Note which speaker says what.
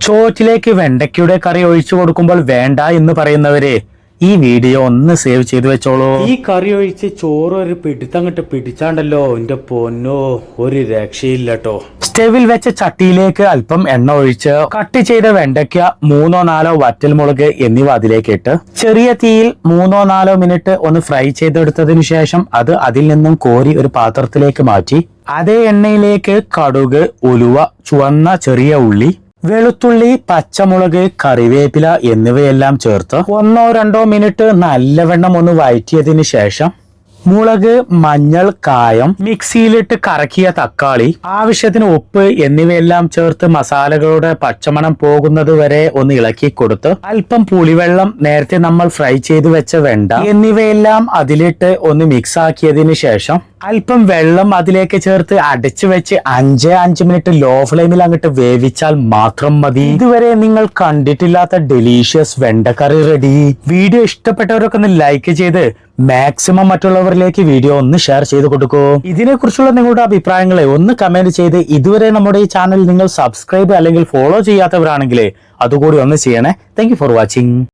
Speaker 1: ചോറ്റിലേക്ക് വെണ്ടയ്ക്കയുടെ കറി ഒഴിച്ചു കൊടുക്കുമ്പോൾ വേണ്ട എന്ന് പറയുന്നവരെ ഈ വീഡിയോ ഒന്ന് സേവ് ചെയ്തു വെച്ചോളൂ. ഈ കറി ഒഴിച്ച് ചോറ് ഒരു പിടിത്തങ്ങട്ട് പിടിച്ചാണ്ടല്ലോ എന്റെ പൊന്നോ ഒരു രക്ഷയില്ല കേട്ടോ സ്റ്റെവിൽ വെച്ച ചട്ടിയിലേക്ക് അല്പം എണ്ണ ഒഴിച്ച് കട്ട് ചെയ്ത വെണ്ടയ്ക്ക മൂന്നോ നാലോ വറ്റൽമുളക് എന്നിവ അതിലേക്ക് ഇട്ട് ചെറിയ തീയിൽ മൂന്നോ നാലോ മിനിറ്റ് ഒന്ന് ഫ്രൈ ചെയ്തെടുത്തതിനു ശേഷം അത് അതിൽ നിന്നും കോരി ഒരു പാത്രത്തിലേക്ക് മാറ്റി. അതേ എണ്ണയിലേക്ക് കടുക് ഉലുവ ചുവന്ന ചെറിയ ഉള്ളി വെളുത്തുള്ളി പച്ചമുളക് കറിവേപ്പില എന്നിവയെല്ലാം ചേർത്ത് ഒന്നോ രണ്ടോ മിനിറ്റ് നല്ലവണ്ണം ഒന്ന് വഴറ്റിയതിന് ശേഷം മുളക് മഞ്ഞൾ കായം മിക്സിയിലിട്ട് കറക്കിയ തക്കാളി ആവശ്യത്തിന് ഉപ്പ് എന്നിവയെല്ലാം ചേർത്ത് മസാലകളുടെ പച്ചമണം പോകുന്നത് വരെ ഒന്ന് ഇളക്കി കൊടുത്ത് അല്പം പുളിവെള്ളം നേരത്തെ നമ്മൾ ഫ്രൈ ചെയ്ത് വെച്ച വെണ്ട എന്നിവയെല്ലാം അതിലിട്ട് ഒന്ന് മിക്സ് ആക്കിയതിന് ശേഷം അല്പം വെള്ളം അതിലേക്ക് ചേർത്ത് അടച്ചു വെച്ച് അഞ്ച് അഞ്ച് മിനിറ്റ് ലോ ഫ്ലെയിമിൽ അങ്ങോട്ട് വേവിച്ചാൽ മാത്രം മതി. ഇതുവരെ നിങ്ങൾ കണ്ടിട്ടില്ലാത്ത ഡെലീഷ്യസ് വെണ്ടക്കറി റെഡി വീഡിയോ ഇഷ്ടപ്പെട്ടവരൊക്കെ ഒന്ന് ലൈക്ക് ചെയ്ത് മാക്സിമം മറ്റുള്ളവരിലേക്ക് വീഡിയോ ഒന്ന് ഷെയർ ചെയ്ത് കൊടുക്കൂ. ഇതിനെക്കുറിച്ചുള്ള നിങ്ങളുടെ അഭിപ്രായങ്ങളെ ഒന്ന് കമന്റ് ചെയ്ത് ഇതുവരെ നമ്മുടെ ഈ ചാനൽ നിങ്ങൾ സബ്സ്ക്രൈബ് അല്ലെങ്കിൽ ഫോളോ ചെയ്യാത്തവരാണെങ്കിൽ അതുകൂടി ഒന്ന് ചെയ്യണേ. Thank for watching